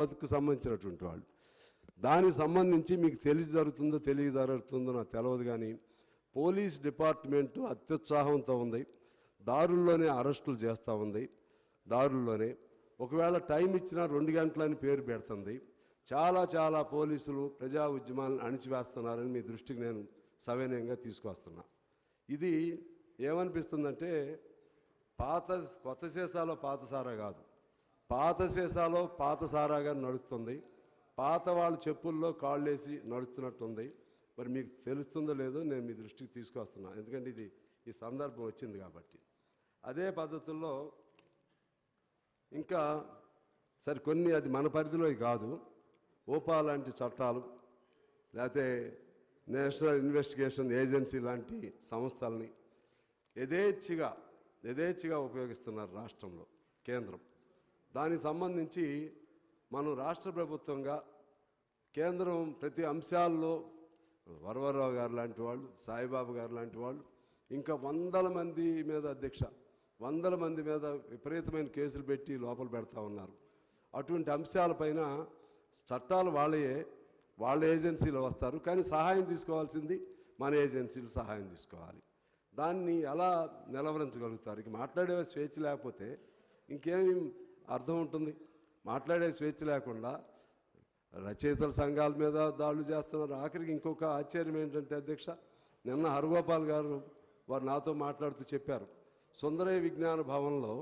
బతుకు సంబంధించినటువంటి వాళ్ళు. దానికి సంబంధించి మీకు తెలిసి జరుగుతుందో తెలియ జరుగుతుందో నాకు తెలియదు కానీ పోలీస్ డిపార్ట్మెంటు అత్యుత్సాహంతో ఉంది. దారుల్లోనే అరెస్టులు చేస్తూ ఉంది. దారుల్లోనే. ఒకవేళ టైం ఇచ్చినా రెండు గంటలని పేరు పెడుతుంది. చాలా చాలా పోలీసులు ప్రజా ఉద్యమాలను అణిచివేస్తున్నారని మీ దృష్టికి నేను సవినయంగా తీసుకొస్తున్నా ఇది ఏమనిపిస్తుందంటే పాత కొత్త శేషాలో పాతసారా కాదు. పాత సీసాలో పాత సారాగా నడుస్తుంది. పాత వాళ్ళ చెప్పుల్లో కాళ్ళేసి నడుస్తున్నట్టుంది. మరి మీకు తెలుస్తుందో లేదో నేను మీ దృష్టికి తీసుకొస్తున్నాను ఎందుకంటే ఇది ఈ సందర్భం వచ్చింది కాబట్టి. అదే పద్ధతుల్లో ఇంకా సరే కొన్ని అది మన పరిధిలో కాదు. ఓపా లాంటి చట్టాలు లేకపోతే నేషనల్ ఇన్వెస్టిగేషన్ ఏజెన్సీ లాంటి సంస్థల్ని యథేచ్ఛగా యథేచ్ఛగా ఉపయోగిస్తున్నారు రాష్ట్రంలో కేంద్రం. దానికి సంబంధించి మనం రాష్ట్ర ప్రభుత్వంగా కేంద్రం ప్రతి అంశాల్లో వరవరరావు గారు లాంటి వాళ్ళు సాయిబాబు గారు లాంటి వాళ్ళు ఇంకా వందల మంది మీద అధ్యక్ష వందల మంది మీద విపరీతమైన కేసులు పెట్టి లోపల పెడతా ఉన్నారు. అటువంటి అంశాలపైన చట్టాలు వాళ్ళయే వాళ్ళ ఏజెన్సీలు వస్తారు. కానీ సహాయం తీసుకోవాల్సింది మన ఏజెన్సీలు సహాయం తీసుకోవాలి. దాన్ని ఎలా నిలవరించగలుగుతారు? ఇక మాట్లాడే స్వేచ్ఛ లేకపోతే ఇంకేమి అర్థం ఉంటుంది. మాట్లాడే స్వేచ్ఛ లేకుండా రచయితల సంఘాల మీద దాడులు చేస్తున్నారు. ఆఖరికి ఇంకొక ఆశ్చర్యం ఏంటంటే అధ్యక్ష నిన్న హరగోపాల్ గారు వారు నాతో మాట్లాడుతూ చెప్పారు. సుందరయ్య విజ్ఞాన భవన్లో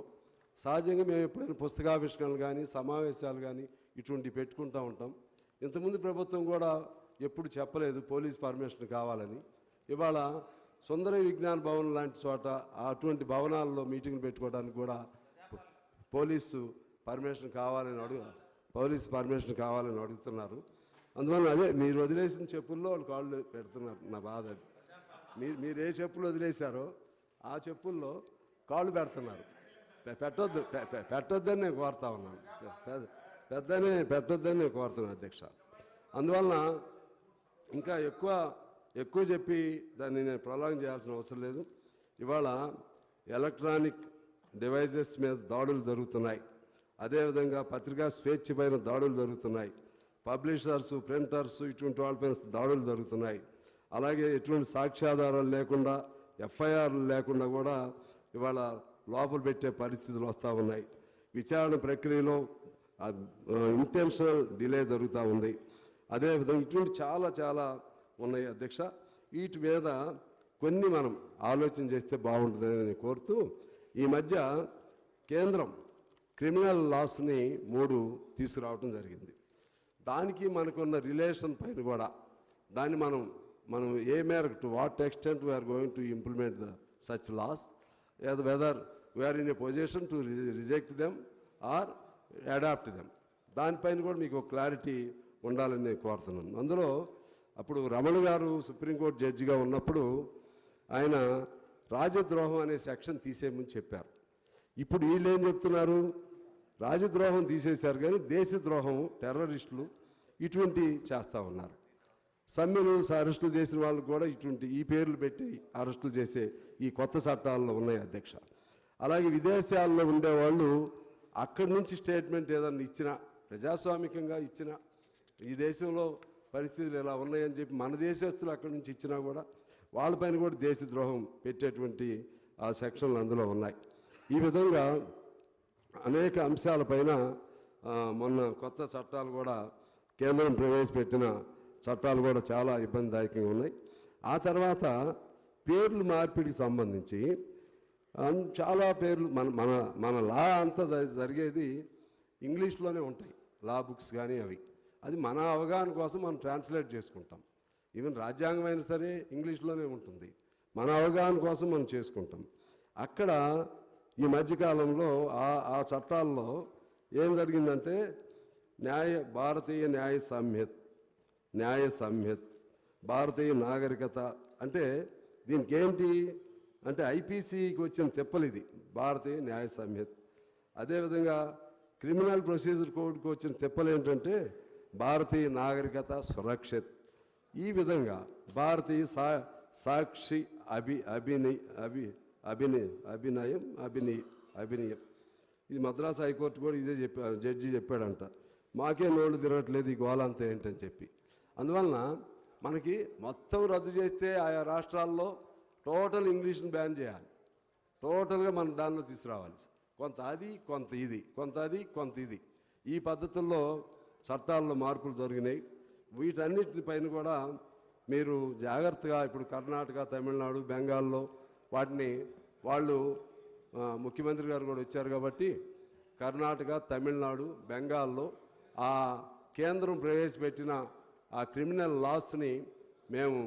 సహజంగా మేము ఎప్పుడైనా పుస్తకావిష్కరణలు కానీ సమావేశాలు కానీ ఇటువంటివి పెట్టుకుంటూ ఉంటాం. ఇంతకుముందు ప్రభుత్వం కూడా ఎప్పుడు చెప్పలేదు పోలీస్ పర్మిషన్ కావాలని. ఇవాళ సుందరయ్య విజ్ఞాన భవన్ లాంటి చోట అటువంటి భవనాల్లో మీటింగ్ పెట్టుకోవడానికి కూడా పోలీసు పర్మిషన్ కావాలని అడుగు పోలీస్ పర్మిషన్ కావాలని అడుగుతున్నారు. అందువల్ల అదే మీరు వదిలేసిన చెప్పుల్లో వాళ్ళు కాళ్ళు పెడుతున్నారు నా బాధ అది. మీరు మీరు ఏ చెప్పులు వదిలేశారో ఆ చెప్పుల్లో కాళ్ళు పెడుతున్నారు. పెట్టొద్దు పె- పెట్టొద్దని నేను కోరుతా ఉన్నాను. పెద్ద- పెద్దనే పెట్టొద్దని నేను కోరుతున్నాను అధ్యక్ష. అందువలన ఇంకా ఎక్కువ ఎక్కువ చెప్పి దాన్ని నేను ప్రొలాంగ్ చేయాల్సిన అవసరం లేదు. ఇవాళ ఎలక్ట్రానిక్ డివైజెస్ మీద దాడులు జరుగుతున్నాయి. అదేవిధంగా పత్రికా స్వేచ్ఛ పైన దాడులు జరుగుతున్నాయి. పబ్లిషర్స్ ప్రింటర్స్ ఇటువంటి వాళ్ళపైన దాడులు జరుగుతున్నాయి. అలాగే ఎటువంటి సాక్ష్యాధారాలు లేకుండా ఎఫ్ఐఆర్లు లేకుండా కూడా ఇవాళ లోపల పెట్టే పరిస్థితులు వస్తూ ఉన్నాయి. విచారణ ప్రక్రియలో ఇంటెన్షనల్ డిలే జరుగుతూ ఉంది. అదేవిధంగా ఇటువంటి చాలా చాలా ఉన్నాయి అధ్యక్ష. వీటి మీద కొన్ని మనం ఆలోచన చేస్తే బాగుంటుందని నేను కోరుతూ ఈ మధ్య కేంద్రం క్రిమినల్ లాస్ని మూడు తీసుకురావటం జరిగింది. దానికి మనకున్న రిలేషన్ పైన కూడా దాన్ని మనం మనం ఏ మేరకు to what extent we are going to implement the such laws whether we are in a position to reject them or adopt them దానిపైన కూడా మీకు క్లారిటీ ఉండాలని నేను కోరుతున్నాను. అందులో అప్పుడు రమణ గారు సుప్రీంకోర్టు జడ్జిగా ఉన్నప్పుడు ఆయన రాజద్రోహం అనే సెక్షన్ తీసేయమని చెప్పారు. ఇప్పుడు వీళ్ళు ఏం చెప్తున్నారు? రాజద్రోహం తీసేశారు కానీ దేశద్రోహం టెర్రరిస్టులు ఇటువంటి చేస్తూ ఉన్నారు. సమ్మెలు అరెస్టులు చేసిన వాళ్ళు కూడా ఇటువంటి ఈ పేర్లు పెట్టి అరెస్టులు చేసే ఈ కొత్త చట్టాల్లో ఉన్నాయి అధ్యక్ష. అలాగే విదేశాల్లో ఉండేవాళ్ళు అక్కడి నుంచి స్టేట్మెంట్ ఏదన్నా ఇచ్చినా ప్రజాస్వామికంగా ఇచ్చిన ఈ దేశంలో పరిస్థితులు ఇలా ఉన్నాయని చెప్పి మన దేశస్తులు అక్కడి నుంచి ఇచ్చినా కూడా వాళ్ళపైన కూడా దేశద్రోహం పెట్టేటువంటి ఆ సెక్షన్లు అందులో ఉన్నాయి. ఈ విధంగా అనేక అంశాలపైన మొన్న కొత్త చట్టాలు కూడా కేంద్రం ప్రవేశపెట్టిన చట్టాలు కూడా చాలా ఇబ్బందిదాయకంగా ఉన్నాయి. ఆ తర్వాత పేర్లు మార్పిడికి సంబంధించి చాలా పేర్లు మన మన మన లా అంతా జరిగేది ఇంగ్లీష్లోనే ఉంటాయి. లా బుక్స్ కానీ అవి. అది మన అవగాహన కోసం మనం ట్రాన్స్లేట్ చేసుకుంటాం. ఈవెన్ రాజ్యాంగం అయినా సరే ఇంగ్లీష్లోనే ఉంటుంది. మన అవగాహన కోసం మనం చేసుకుంటాం. అక్కడ ఈ మధ్యకాలంలో ఆ ఆ చట్టాల్లో ఏం జరిగిందంటే న్యాయ భారతీయ న్యాయ సంహిత్ న్యాయ సంహిత్ భారతీయ నాగరికత అంటే దీనికి ఏంటి అంటే ఐపీసీకి వచ్చిన తెప్పలు ఇది భారతీయ న్యాయ సంహిత్ అదేవిధంగా క్రిమినల్ ప్రొసీజర్ కోడ్కి వచ్చిన తెప్పలు ఏంటంటే భారతీయ నాగరికత సురక్షిత్. ఈ విధంగా భారతీయ సా సాక్షి అభి అభినయ్ అభి అభినయ అభినయం అభినయ అభినయం. ఇది మద్రాసు హైకోర్టు కూడా ఇదే చెప్పా జడ్జి చెప్పాడంట. మాకే నోళ్ళు తిరగట్లేదు ఈ గోళ ఏంటని చెప్పి. అందువలన మనకి మొత్తం రద్దు చేస్తే ఆయా రాష్ట్రాల్లో టోటల్ ఇంగ్లీష్ని బ్యాన్ చేయాలి. టోటల్గా మనం దానిలో తీసుకురావాలి. కొంత అది కొంత ఇది కొంత అది కొంత ఇది. ఈ పద్ధతుల్లో చట్టాల్లో మార్పులు జరిగినాయి. వీటన్నిటిపైన కూడా మీరు జాగ్రత్తగా ఇప్పుడు కర్ణాటక తమిళనాడు బెంగాల్లో వాటిని వాళ్ళు ముఖ్యమంత్రి గారు కూడా వచ్చారు కాబట్టి కర్ణాటక తమిళనాడు బెంగాల్లో ఆ కేంద్రం ప్రవేశపెట్టిన ఆ క్రిమినల్ లాస్ని మేము